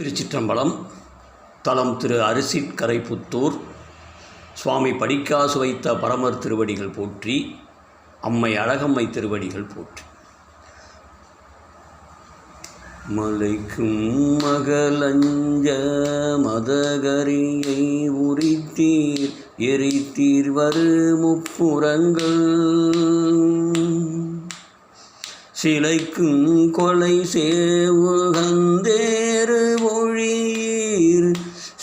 திருச்சிற்றம்பலம் தலம் திரு அரிசிக்கரைப்புத்தூர் சுவாமி படிக்காசு வைத்த பரமர் திருவடிகள் போற்றி அம்மை அழகம்மை திருவடிகள் போற்றி. மலைக்கும் மகளஞ்ச மதகரியை உரித்தீர் எரித்தீர் வரு முப்புறங்கள். சிலைக்கும் கொலை சேவுகந்தேறு ஒழியீர்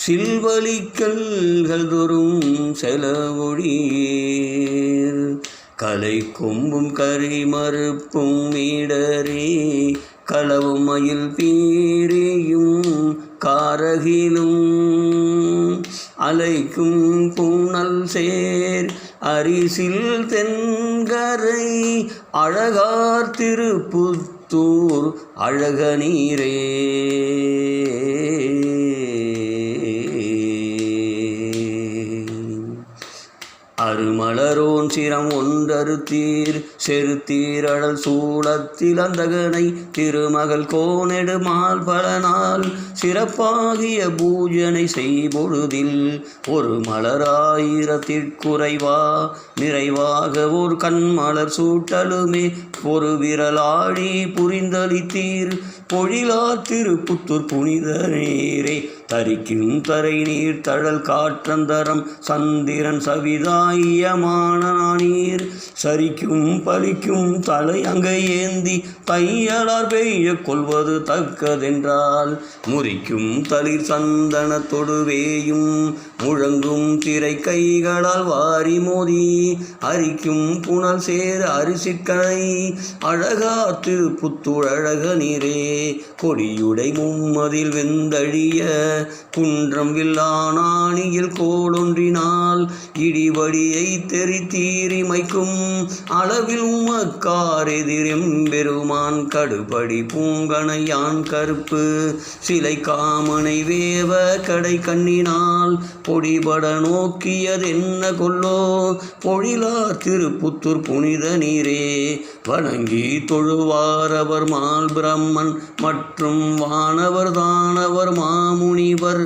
சில்வலிக்கல்கள் தோறும் செலவொழியீர். கலை கொம்பும் கரி மறுப்பும் மீடரே களவும் மயில் பீரியும் காரகிலும். அலைக்கும் பூனல் சேர் அரிசில் தென்கரை அழகார் திருப்புத்தூர் அழக நீரே அருமலரோன் சிரம் ஒன்றறுத்தீர் செருத்தீரழல் அழல் சூளத்தில் அந்தகனை திருமகள் கோனெடுமால் பலனார். சிறப்பாகிய பூஜனை செய்பொழுதில் ஒரு மலராயிரத்திற்குறைவா? நிறைவாக ஒரு கண்மலர் சூட்டலுமே ஒரு விரலாடி புரிந்தளித்தீர். பொழிலா திருப்புத்தூர் புனித நீரே தரிக்கும் தரை நீர் தழல் காற்றந்தரம் சந்திரன் சவிதாயமான நீர் சரிக்கும் பலிக்கும் தலை அங்கை ஏந்தி தையலார் பெய்ய கொள்வது தக்கதென்றால். முறிக்கும் தளிர் சந்தன தொடுவேயும் முழங்கும் திரை கைகளால் வாரி மோதி அரிக்கும் புனல் சேர் அரிசிக்கனை அழகா புத்துழக நீரே. கொடியுடை மும்மதில் வெந்தழிய குன்றம் வில்லானாணியில் கோடொன்றினால் இடிவடியை தெரித்தீரிமைக்கும் அளவில் உமக்காரெதிரும் பெருமான் கடுபடி பூங்கணையான் கருப்பு. சிலை காமனை வேவ கடை கண்ணினால் பொடிபட நோக்கியதென்ன கொல்லோ? பொழிலார் திருப்புத்தூர் புனித நீரே வணங்கி தொழுவாரவர் மால் பிரம்மன் மற்றும் வானவர் தானவர் மாமுனி. முனிவர்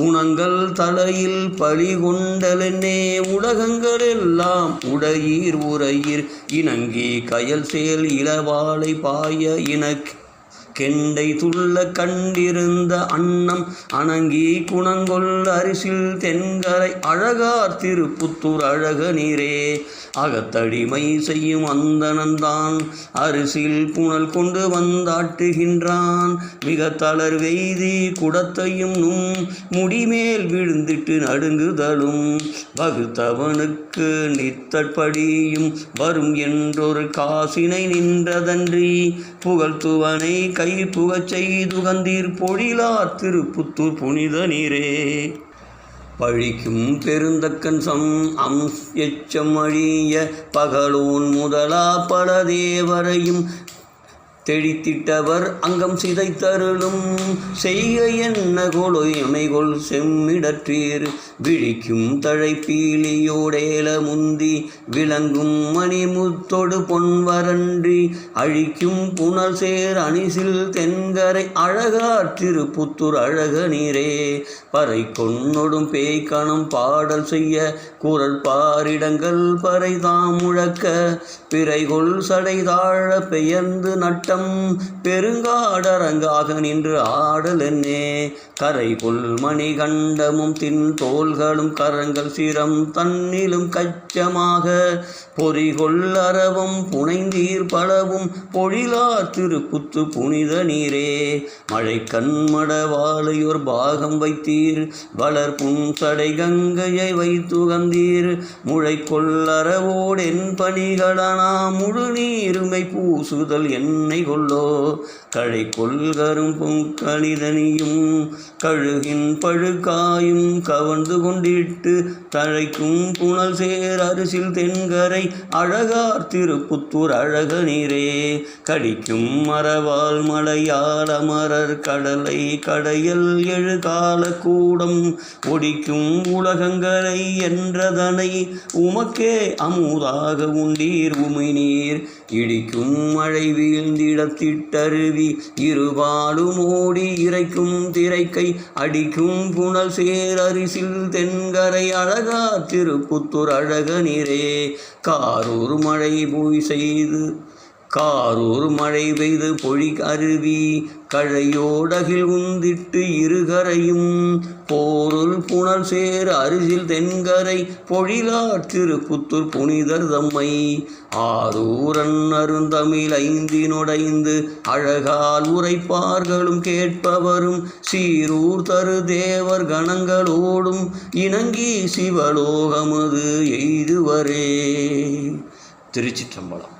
உணங்கள் தலையில் பழி கொண்டலென்னே உலகங்கள் எல்லாம் உடையீர் உரையீர் இணங்கி கயல் சேல் இளவாளை பாய இனக் கெண்டை துள்ள கண்டிருந்த அன்னம் அணங்கி குணங்கொள் அரிசில் தென்கரை அழகார் திருப்புத்தூர் அழக நீரே அகத்தடிமை செய்யும் அந்தனந்தான் அரிசில் புனல் கொண்டு வந்தாட்டுகின்றான். மிக தளர் வெய்தி குடத்தையும் நும் முடிமேல் விழுந்திட்டு நடுங்குதலும். வகுத்தவனுக்கு நித்தற்படியும் வரும் என்றொரு காசினை நின்றதன்றி புகழ்த்துவனை கை புகச் செய்துகந்தீர் பொழிலார் திருப்புத்தூர் புனித நீரே. பழிக்கும் பெருந்தக்கன் சம் அம் எச்சம் அழிய பகலோன் முதலா பல தேவரையும் தெளித்திட்டவர் அங்கம் சிதைத்தருளும். செய்க என்ன கொலோ அமைகொள் செம்மிடற்றீர். விழிக்கும் தழைப்பீலியோடேல முந்தி விளங்கும் மணிமுத்தொடு பொன்வரன்றி அழிக்கும் புனல் சேர் அணிசில் தென்கரை அழகாற்றிரு திருப்புத்தூர் அழக நீரே பறை கொன்னொடும் பேய்கணம் பாடல் செய்ய குரல் பாரிடங்கள் பறை தாம் முழக்க. பிறைகொள் சடைதாழ பெயர்ந்து நட்டம் பெருங்காடரங்காக நின்று ஆடல் என்னே. கரை கொள் மணிகண்டமும் தின் தோள்களும் கரங்கள் சிரம் தன்னிலும் கச்சமாக. பொறிகொள் அரவம் புனைந்தீர் பலவும் பொழிலார் திருப்புத்து புனித நீரே. மழை கண்மடவாலையோர் பாகம் வைத்தீர். வளர் புன்சடை கங்கையை வைத்துகந்தீர். முளை கொள்ளறவோடு என் பணிகளனா முழு நீருமை பூசுதல் என்னை கொள்ளோ கழை கொள்கரும் பூக்களிதனியும் கழுகின் பழுக்காயும் கவர்ந்து கொண்டிட்டு தழைக்கும் புனல் சேர் அரிசில் தென்கரை அழகார் திருப்புத்தூர் அழக நீரே கடிக்கும் மரவால் மலையால் அமரர் கடலை கடையல் எழுகால கூடம் ஒடிக்கும் உலகங்களை என்றதனை உமக்கே அமுதாக உண்டீர் உமை நீர் இடிக்கும் மழை வீழ்ந்திடத்திட்டருவி இருபாலும் ஓடி இறைக்கும் திரைக்கை அடிக்கும் புனல் சேரரிசில் தென்கரை அழகா திருப்புத்தூர் அழக நிறே காரூர் மழை போய் செய்து காரூர் மழை பெய்து பொழி அருவி கழையோடகில் உந்திட்டு இருகரையும். போருள் புனல் சேர் அரிசில் தென்கரை பொழிலார் திருப்புத்தூர் புனிதர் தம்மை. ஆரூரன் அருந்தமிழ் ஐந்தினொடைந்து அழகால் உரைப்பார்களும் கேட்பவரும். சீரூர் தரு தேவர் கணங்களோடும் இணங்கி சிவலோகமது எய்துவரே. திருச்சிற்றம்பலம்.